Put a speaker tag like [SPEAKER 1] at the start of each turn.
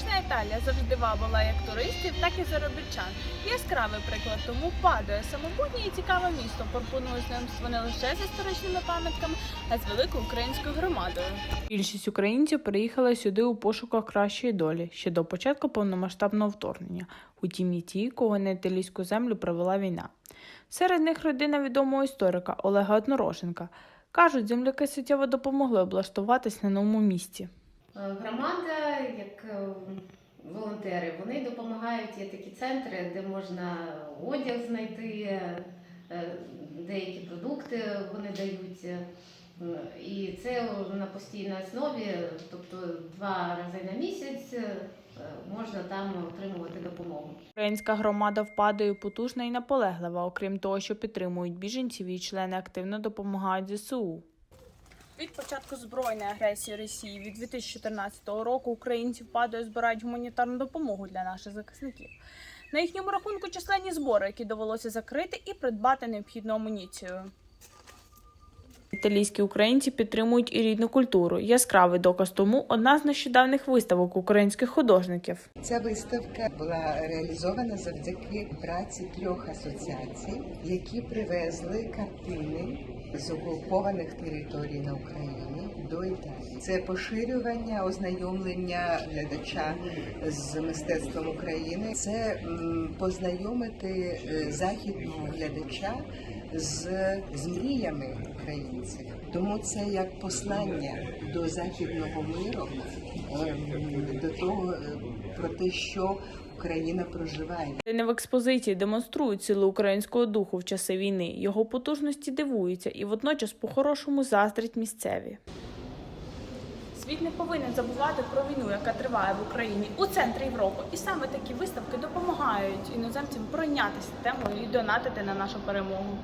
[SPEAKER 1] Північна Італія завжди вабила як туристів, так і заробітчан. Яскравий приклад тому падає самобутнє і цікаве місто. Пропонує знайомство не лише з історичними пам'ятками, а з великою українською громадою. Більшість українців приїхали сюди у пошуках кращої долі ще до початку повномасштабного вторгнення. Утім, і ті, кого на італійську землю привела війна. Серед них родина відомого історика Олега Однороженка. Кажуть, земляки суттєво допомогли облаштуватись на новому місці.
[SPEAKER 2] Е, Громада, як е, волонтери, вони допомагають. Є такі центри, де можна одяг знайти, е, деякі продукти вони дають. І це на постійній основі, тобто два рази на місяць можна там отримувати допомогу.
[SPEAKER 1] Українська громада впадою потужна і наполеглива, окрім того, що підтримують біженців, і члени активно допомагають ЗСУ. Від початку збройної агресії Росії від 2014 року українці впадою збирають гуманітарну допомогу для наших захисників. На їхньому рахунку численні збори, які довелося закрити і придбати необхідну амуніцію. Італійські українці підтримують і рідну культуру. Яскравий доказ тому одна з нещодавних виставок українських художників.
[SPEAKER 3] Ця виставка була реалізована завдяки праці трьох асоціацій, які привезли картини з окупованих територій на Україні до Італії. Це поширювання, ознайомлення глядача з мистецтвом України. Це познайомити е, західного глядача з, з мріями українців. Тому це як послання до західного миру, ем, до того е, про те, що Україна проживає.
[SPEAKER 1] Не в експозиції демонструють силу українського духу в часи війни. Його потужності дивуються і водночас по-хорошому заздрять місцеві. Світ не повинен забувати про війну, яка триває в Україні у центрі Європи. І саме такі виставки допомагають іноземцям пройнятися темою і донатити на нашу перемогу.